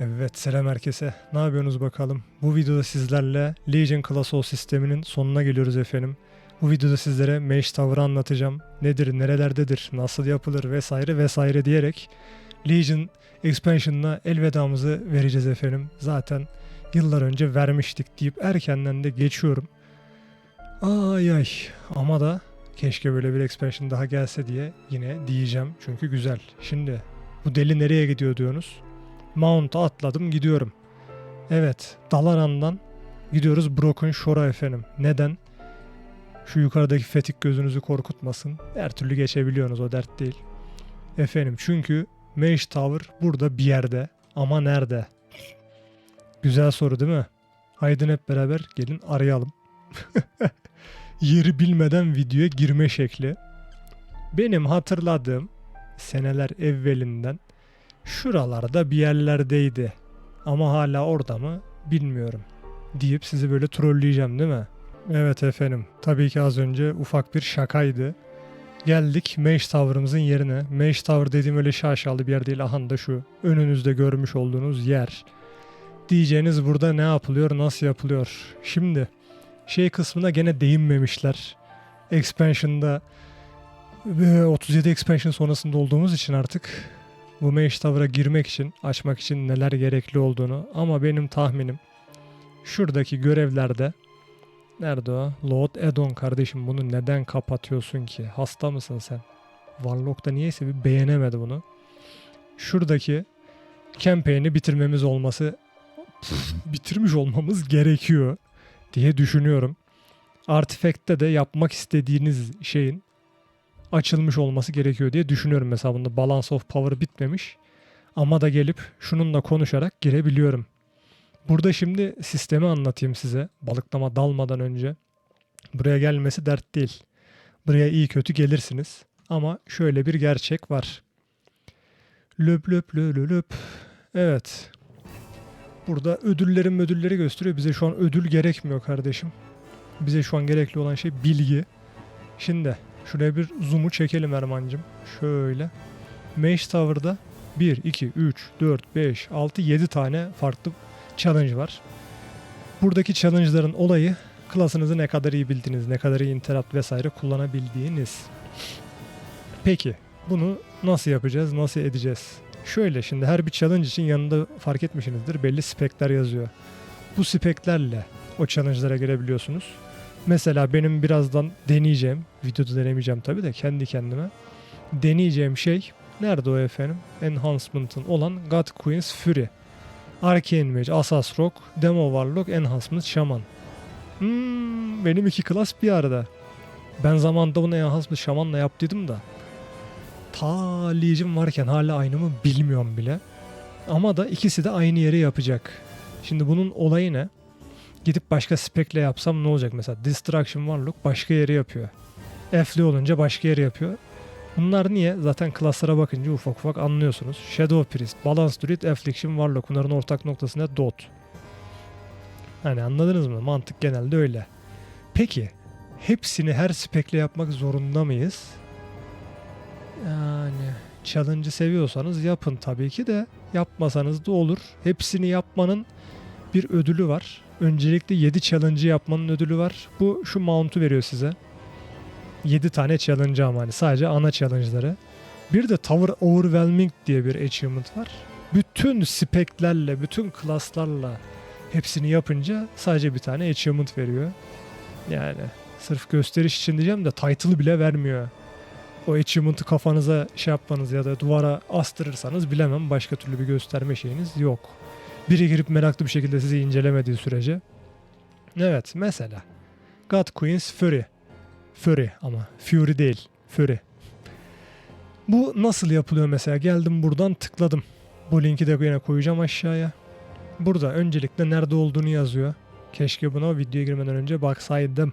Evet selam herkese. Ne yapıyorsunuz bakalım? Bu videoda sizlerle Legion Class sisteminin sonuna geliyoruz efendim. Bu videoda sizlere Mage Tower'ı anlatacağım. Nedir, nerelerdedir, nasıl yapılır vesaire vesaire diyerek Legion Expansion'ına elvedamızı vereceğiz efendim. Zaten yıllar önce vermiştik deyip erkenden de geçiyorum. Ay ay ama da keşke böyle bir expansion daha gelse diye yine diyeceğim. Çünkü güzel. Şimdi bu deli nereye gidiyor diyorsunuz? Mount'a atladım gidiyorum. Evet Dalaran'dan gidiyoruz Broken Shore'a efendim. Neden? Şu yukarıdaki fetik gözünüzü korkutmasın. Her türlü geçebiliyorsunuz o dert değil. Efendim çünkü Mage Tower burada bir yerde ama nerede? Güzel soru değil mi? Haydi hep beraber gelin arayalım. Yeri bilmeden videoya girme şekli. Benim hatırladığım seneler evvelinden şuralarda bir yerlerdeydi. Ama hala orada mı bilmiyorum. Deyip sizi böyle trolleyeceğim değil mi? Evet efendim. Tabii ki az önce ufak bir şakaydı. Geldik Mage Tower'ımızın yerine. Mage Tower dediğim öyle şaşalı bir yer değil. Aha da şu önünüzde görmüş olduğunuz yer. Diyeceğiniz burada ne yapılıyor, nasıl yapılıyor? Şimdi şey kısmına gene değinmemişler. Expansion'da ve 37 expansion sonrasında olduğumuz için artık bu Tower'a girmek için, açmak için neler gerekli olduğunu ama benim tahminim şuradaki görevlerde nerede o? Lord Edon kardeşim bunu neden kapatıyorsun ki? Hasta mısın sen? Warlock da niyeyse bir beğenemedi bunu. Şuradaki campaign'i bitirmemiz olması bitirmiş olmamız gerekiyor diye düşünüyorum. Artifact'te de yapmak istediğiniz şeyin açılmış olması gerekiyor diye düşünüyorum. Mesela bunda Balance of Power bitmemiş. Ama da gelip şununla konuşarak girebiliyorum. Burada şimdi sistemi anlatayım size. Balıklama dalmadan önce. Buraya gelmesi dert değil. Buraya iyi kötü gelirsiniz. Ama şöyle bir gerçek var. Löp löp lö lö löp. Evet. Burada ödüllerin ödülleri gösteriyor. Bize şu an ödül gerekmiyor kardeşim. Bize şu an gerekli olan şey bilgi. Şimdi Şuraya bir zoom'u çekelim Erman'cım. Şöyle. Mage Tower'da 1, 2, 3, 4, 5, 6, 7 tane farklı challenge var. Buradaki challenge'ların olayı klasınızı ne kadar iyi bildiğiniz, ne kadar iyi interrupt vesaire kullanabildiğiniz. Peki bunu nasıl yapacağız, nasıl edeceğiz? Şöyle şimdi her bir challenge için yanında fark etmişsinizdir belli spekler yazıyor. Bu speklerle o challenge'lara girebiliyorsunuz. Mesela benim birazdan deneyeceğim, videoda denemeyeceğim tabii de kendi kendime. Deneyeceğim şey nerede o efendim? Enhancement'ın olan God Queen's Fury. Arcane Mage, Asas Rock, Demo Warlock, Enhancement Shaman. Hmm, benim iki klas bir arada. Ben zamanında bunu Enhancement Shaman'la yaptıydım da. Ta Legion varken hala aynı mı bilmiyorum bile. Ama da ikisi de aynı yeri yapacak. Şimdi bunun olayı ne? Gidip başka spekle yapsam ne olacak mesela? Distraction Warlock başka yeri yapıyor. F'li olunca başka yeri yapıyor. Bunlar niye? Zaten klaslara bakınca ufak ufak anlıyorsunuz. Shadow Priest, Balance Druid, Affliction Warlock. Bunların ortak noktası ne? Dot. Hani anladınız mı? Mantık genelde öyle. Peki hepsini her spekle yapmak zorunda mıyız? Yani challenge'ı seviyorsanız yapın tabii ki de yapmasanız da olur. Hepsini yapmanın bir ödülü var. Öncelikle 7 challenge'ı yapmanın ödülü var. Bu şu mount'u veriyor size. 7 tane challenge ama hani sadece ana challenge'ları. Bir de Tower Overwhelming diye bir achievement var. Bütün speklerle, bütün klaslarla hepsini yapınca sadece bir tane achievement veriyor. Yani sırf gösteriş için diyeceğim de title'ı bile vermiyor. O achievement'ı kafanıza şey yapmanız ya da duvara astırırsanız bilemem başka türlü bir gösterme şeyiniz yok biri girip meraklı bir şekilde sizi incelemediği sürece. Evet mesela God Queen's Fury. Fury ama Fury değil. Fury. Bu nasıl yapılıyor mesela? Geldim buradan tıkladım. Bu linki de yine koyacağım aşağıya. Burada öncelikle nerede olduğunu yazıyor. Keşke buna videoya girmeden önce baksaydım.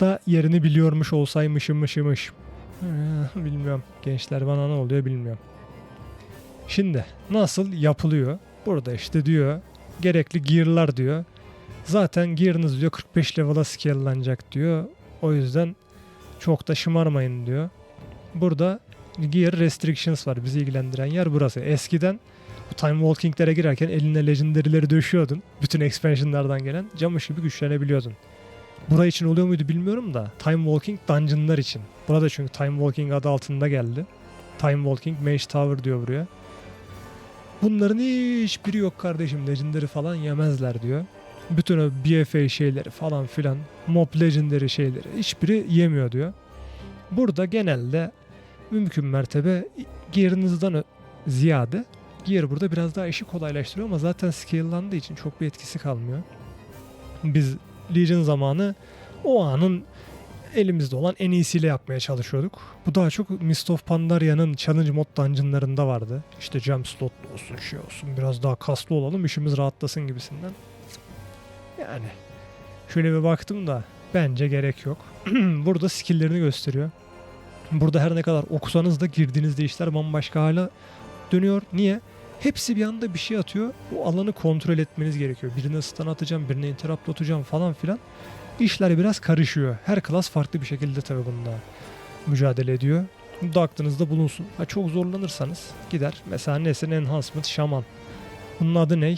Da yerini biliyormuş olsaymışım mışımış. Bilmiyorum. Gençler bana ne oluyor bilmiyorum. Şimdi nasıl yapılıyor? Burada işte diyor gerekli gear'lar diyor. Zaten gear'ınız diyor 45 level'a scale'lanacak diyor. O yüzden çok da şımarmayın diyor. Burada gear restrictions var. Bizi ilgilendiren yer burası. Eskiden Time Walking'lere girerken eline Legendary'leri döşüyordun. Bütün expansion'lardan gelen camış gibi güçlenebiliyordun. Bura için oluyor muydu bilmiyorum da Time Walking Dungeon'lar için. Burada çünkü Time Walking adı altında geldi. Time Walking Mage Tower diyor buraya. Bunların hiçbiri yok kardeşim. Legendary falan yemezler diyor. Bütün o BFA şeyleri falan filan, Mob Legendary şeyleri hiçbiri yemiyor diyor. Burada genelde mümkün mertebe gear'ınızdan ö- ziyade gear burada biraz daha işi kolaylaştırıyor ama zaten scale'landığı için çok bir etkisi kalmıyor. Biz Legion zamanı o anın elimizde olan en iyisiyle yapmaya çalışıyorduk. Bu daha çok Mist of Pandaria'nın challenge mod dungeonlarında vardı. İşte jump slotlu olsun şey olsun biraz daha kaslı olalım işimiz rahatlasın gibisinden. Yani şöyle bir baktım da bence gerek yok. Burada skill'lerini gösteriyor. Burada her ne kadar okusanız da girdiğinizde işler bambaşka hale dönüyor. Niye? Hepsi bir anda bir şey atıyor. O alanı kontrol etmeniz gerekiyor. Birine stun atacağım, birine interrupt atacağım falan filan. İşler biraz karışıyor. Her klas farklı bir şekilde tabii bunda mücadele ediyor. Bu da aklınızda bulunsun. Ha çok zorlanırsanız gider. Mesela Nesin Enhancement Shaman. Bunun adı ne?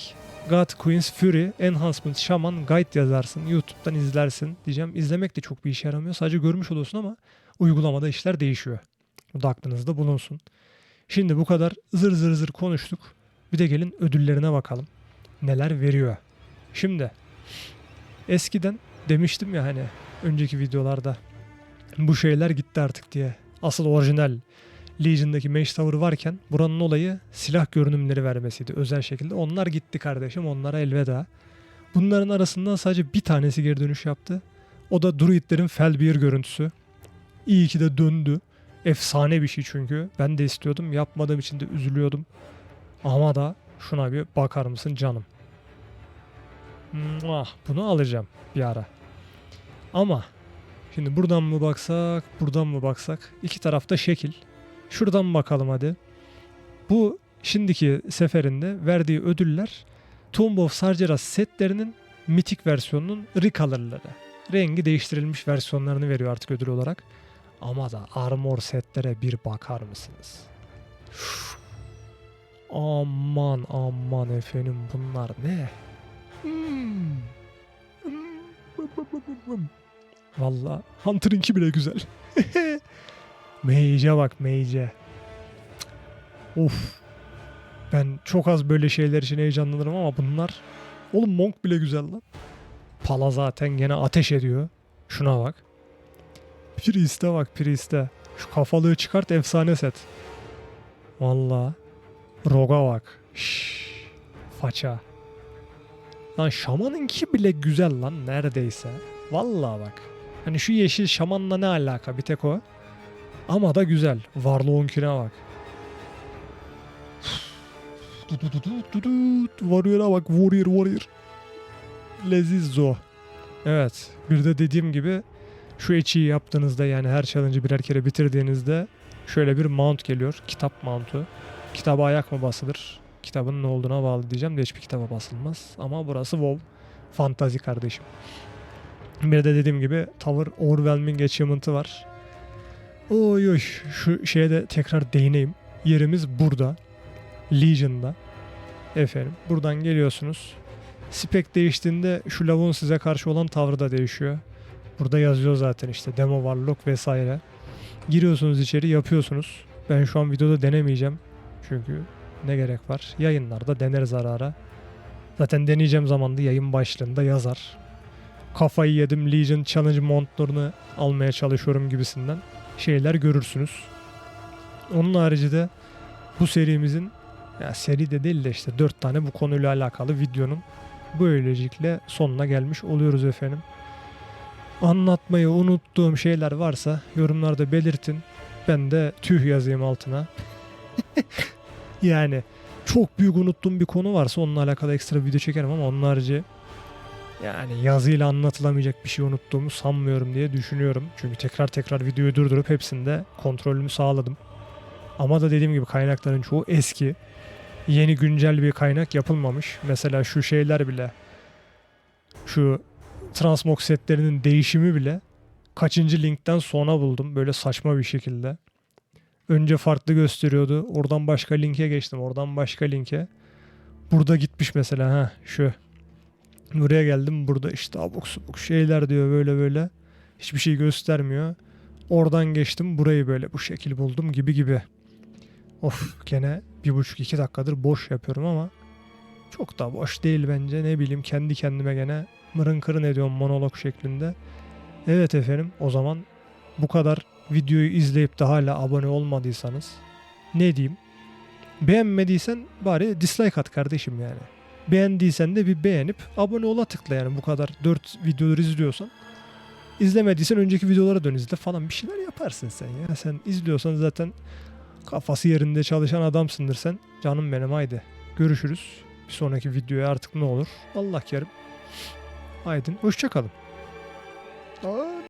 God Queen's Fury Enhancement Shaman Guide yazarsın. YouTube'dan izlersin. Diyeceğim izlemek de çok bir işe yaramıyor. Sadece görmüş olursun ama uygulamada işler değişiyor. Bu da aklınızda bulunsun. Şimdi bu kadar zır zır zır konuştuk. Bir de gelin ödüllerine bakalım. Neler veriyor. Şimdi eskiden demiştim ya hani önceki videolarda bu şeyler gitti artık diye. Asıl orijinal Legion'daki Mage Tower varken buranın olayı silah görünümleri vermesiydi özel şekilde. Onlar gitti kardeşim onlara elveda. Bunların arasından sadece bir tanesi geri dönüş yaptı. O da Druidlerin Felbear görüntüsü. İyi ki de döndü. Efsane bir şey çünkü. Ben de istiyordum. Yapmadığım için de üzülüyordum. Ama da şuna bir bakar mısın canım. Bunu alacağım bir ara. Ama şimdi buradan mı baksak, buradan mı baksak? İki tarafta şekil. Şuradan bakalım hadi. Bu şimdiki seferinde verdiği ödüller Tomb of Sargeras setlerinin mitik versiyonunun recolor'ları. Rengi değiştirilmiş versiyonlarını veriyor artık ödül olarak. Ama da armor setlere bir bakar mısınız? Aman aman efendim bunlar ne? Hmm. Valla Hunter'ınki bile güzel. Mage'e bak Mage'e. Of. Ben çok az böyle şeyler için heyecanlanırım ama bunlar... Oğlum Monk bile güzel lan. Pala zaten gene ateş ediyor. Şuna bak. Priest'e bak Priest'e. Şu kafalığı çıkart efsane set. Valla. Roga bak. Şşş. Faça. Lan şamanınki bile güzel lan neredeyse. Valla bak. Hani şu yeşil şamanla ne alaka bir tek o. Ama da güzel. Warlock'unkine bak. Warrior'a bak. Warrior Warrior. Lezizzo. Evet. Bir de dediğim gibi şu eçiyi yaptığınızda yani her challenge'ı birer kere bitirdiğinizde şöyle bir mount geliyor. Kitap mountu. Kitaba ayak mı basılır? Kitabın ne olduğuna bağlı diyeceğim de hiçbir kitaba basılmaz. Ama burası WoW. Fantazi kardeşim. Bir de dediğim gibi Tower Overwhelming Achievement'ı var. Oy oy şu şeye de tekrar değineyim. Yerimiz burada. Legion'da. Efendim buradan geliyorsunuz. Spec değiştiğinde şu lavun size karşı olan tavrı da değişiyor. Burada yazıyor zaten işte demo warlock vesaire. Giriyorsunuz içeri yapıyorsunuz. Ben şu an videoda denemeyeceğim. Çünkü ne gerek var? Yayınlarda deneriz ara ara. Zaten deneyeceğim zaman da yayın başlığında yazar. Kafayı yedim Legion Challenge montlarını almaya çalışıyorum gibisinden şeyler görürsünüz. Onun harici de bu serimizin ya seri de değil de işte 4 tane bu konuyla alakalı videonun böylelikle sonuna gelmiş oluyoruz efendim. Anlatmayı unuttuğum şeyler varsa yorumlarda belirtin. Ben de tüh yazayım altına. yani çok büyük unuttuğum bir konu varsa onunla alakalı ekstra video çekerim ama onun harici yani yazıyla anlatılamayacak bir şey unuttuğumu sanmıyorum diye düşünüyorum. Çünkü tekrar tekrar videoyu durdurup hepsinde kontrolümü sağladım. Ama da dediğim gibi kaynakların çoğu eski. Yeni güncel bir kaynak yapılmamış. Mesela şu şeyler bile şu transmog setlerinin değişimi bile kaçıncı linkten sonra buldum. Böyle saçma bir şekilde. Önce farklı gösteriyordu. Oradan başka linke geçtim. Oradan başka linke. burada gitmiş mesela ha şu. Buraya geldim burada işte abuk subuk şeyler diyor böyle böyle. Hiçbir şey göstermiyor. Oradan geçtim burayı böyle bu şekil buldum gibi gibi. Of gene bir buçuk iki dakikadır boş yapıyorum ama çok da boş değil bence ne bileyim kendi kendime gene mırın kırın ediyorum monolog şeklinde. Evet efendim o zaman bu kadar videoyu izleyip de hala abone olmadıysanız ne diyeyim? Beğenmediysen bari dislike at kardeşim yani. Beğendiysen de bir beğenip abone ola tıkla yani bu kadar 4 videoları izliyorsan. İzlemediysen önceki videolara dön izle falan bir şeyler yaparsın sen ya. Sen izliyorsan zaten kafası yerinde çalışan adamsındır sen. Canım benim haydi. Görüşürüz. Bir sonraki videoya artık ne olur. Allah kerim. Haydin hoşçakalın. Aa.